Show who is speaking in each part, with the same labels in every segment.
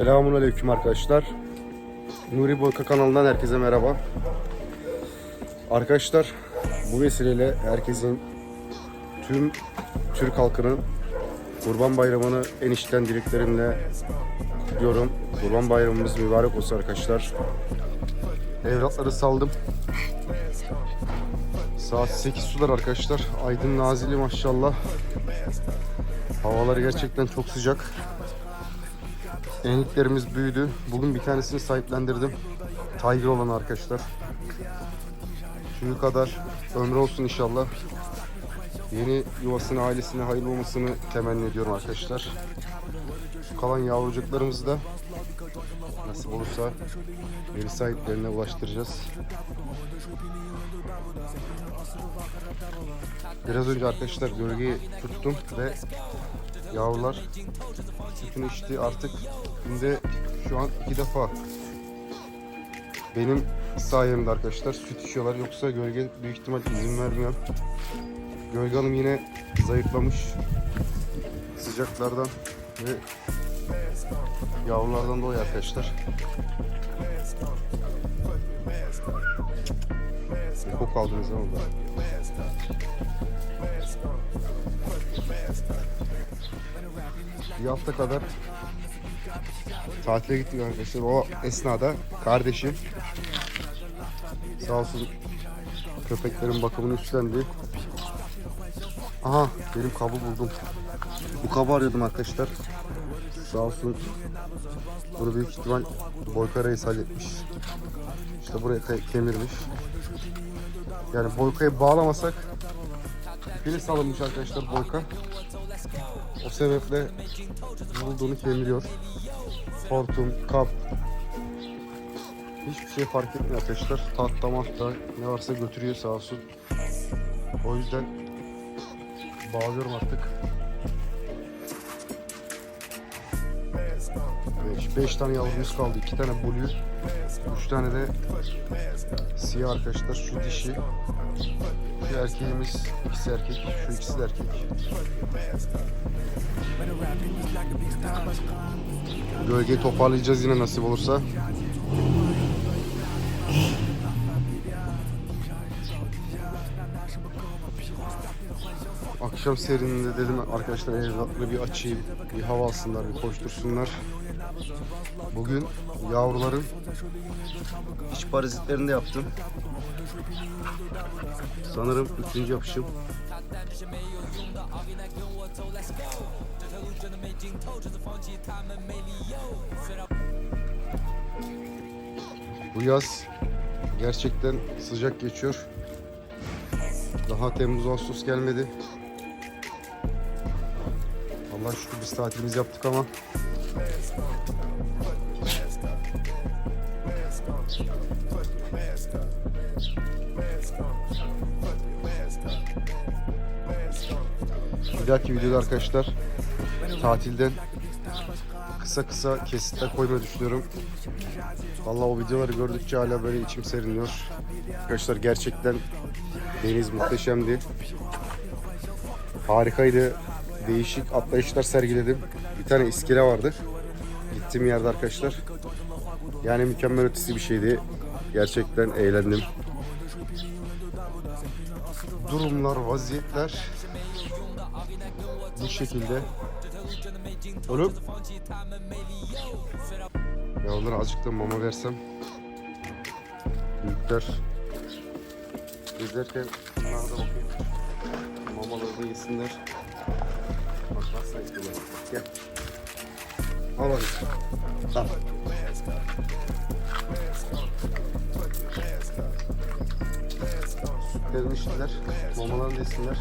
Speaker 1: Selamun Aleyküm arkadaşlar. Nuri Boyka kanalından herkese merhaba. Arkadaşlar bu vesileyle herkesin tüm Türk halkının Kurban Bayramı'nı en içten dileklerimle kutluyorum. Kurban Bayramımız mübarek olsun arkadaşlar. Evlatları saldım. Saat 8 sular arkadaşlar. Aydın Nazilli maşallah. Havalar gerçekten çok sıcak. Eniklerimiz büyüdü. Bugün bir tanesini sahiplendirdim. Tiger olan arkadaşlar. Tüyü kadar ömrü olsun inşallah. Yeni yuvasına, ailesine hayırlı olmasını temenni ediyorum arkadaşlar. Kalan yavrucuklarımızı da nasip olursa yeni sahiplerine ulaştıracağız. Biraz önce arkadaşlar gölgeyi tuttum ve yavrular sütünü içti artık günde şu an iki defa benim sayemde arkadaşlar süt içiyorlar yoksa gölge büyük ihtimal izin vermiyor. Gölge Hanım yine zayıflamış sıcaklardan ve yavrulardan dolayı arkadaşlar. Ne koku aldınız ama orada? Bir hafta kadar tatile gittik arkadaşlar. O esnada kardeşim sağ olsun köpeklerin bakımını üstlendi. Aha benim kabı buldum. Bu kabı arıyordum arkadaşlar. Sağ olsun bunu büyük ihtimal Boyka Reis halletmiş. İşte buraya ke- kemirmiş. Yani Boyka'yı bağlamasak ipini salınmış arkadaşlar Boyka. O sebeple bulduğunu kemiriyor. Hortum, kap. Hiçbir şey fark etmiyor arkadaşlar. Tahta mahta ne varsa götürüyor sağ olsun. O yüzden bağlıyorum artık. 5 tane yavrumuz kaldı. 2 tane blue. 3 tane de siyah arkadaşlar. Şu dişi. Şu erkeğimiz. ikisi erkek. Şu ikisi de erkek. Gölgeyi toparlayacağız yine nasip olursa. Akşam serinliğinde dedim arkadaşlar evlatları bir açayım, bir hava alsınlar, bir koştursunlar. Bugün yavruların iç parazitlerini de yaptım. Sanırım üçüncü yapışım. Bu yaz gerçekten sıcak geçiyor. Daha Temmuz Ağustos gelmedi. Allah şükür biz tatilimizi yaptık ama bir dahaki videoda arkadaşlar tatilden kısa kısa kesitler koymayı düşünüyorum. Vallahi o videoları gördükçe hala böyle içim serinliyor. Arkadaşlar gerçekten deniz muhteşemdi. Harikaydı. Değişik atlayışlar sergiledim. Bir tane iskele vardı. Gittiğim yerde arkadaşlar. Yani mükemmel ötesi bir şeydi. Gerçekten eğlendim. Durumlar, vaziyetler bu şekilde. Oğlum. Ya onlara azıcık da mama versem. Büyükler izlerken bunlara da bakayım. Mamaları da yesinler. Bak nasıl istiyorlar. Gel. Al hadi. Al. Sütlerini içtiler. Mamalarını da yesinler.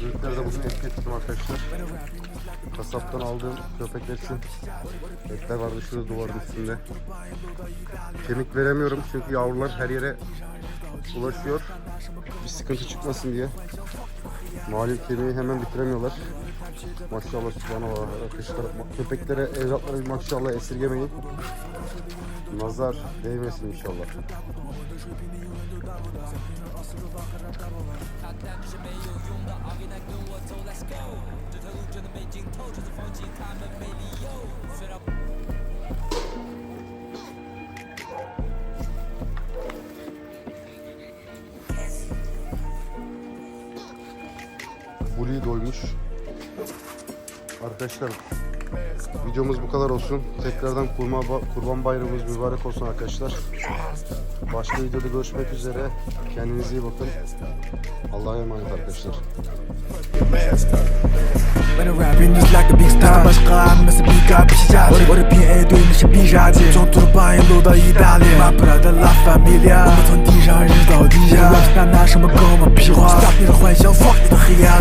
Speaker 1: Büyükleri de bugün et getirdim arkadaşlar. Kasaptan aldığım köpekler için etler vardı şurada duvarın üstünde. Kemik veremiyorum çünkü yavrular her yere ulaşıyor. Bir sıkıntı çıkmasın diye. Malum kemiği hemen bitiremiyorlar. Maşallah subhanallah arkadaşlar. Köpeklere, evlatlara bir maşallah esirgemeyin. Nazar değmesin inşallah. Buli doymuş. Arkadaşlar videomuz bu kadar olsun. Tekrardan kurma, kurban bayramımız mübarek olsun arkadaşlar. Başka videoda görüşmek üzere. Kendinize iyi bakın. Allah'a emanet arkadaşlar.
Speaker 2: When I'm rapping is like a big star başka annesi bir kap pişecek我的我的 PA 对你是必杀技中途的半夜路到意大利 My brother la familia 我们从地上日到地下 rap 那拿什么跟我们屁话 Stop 你的幻想 fuck 你的黑暗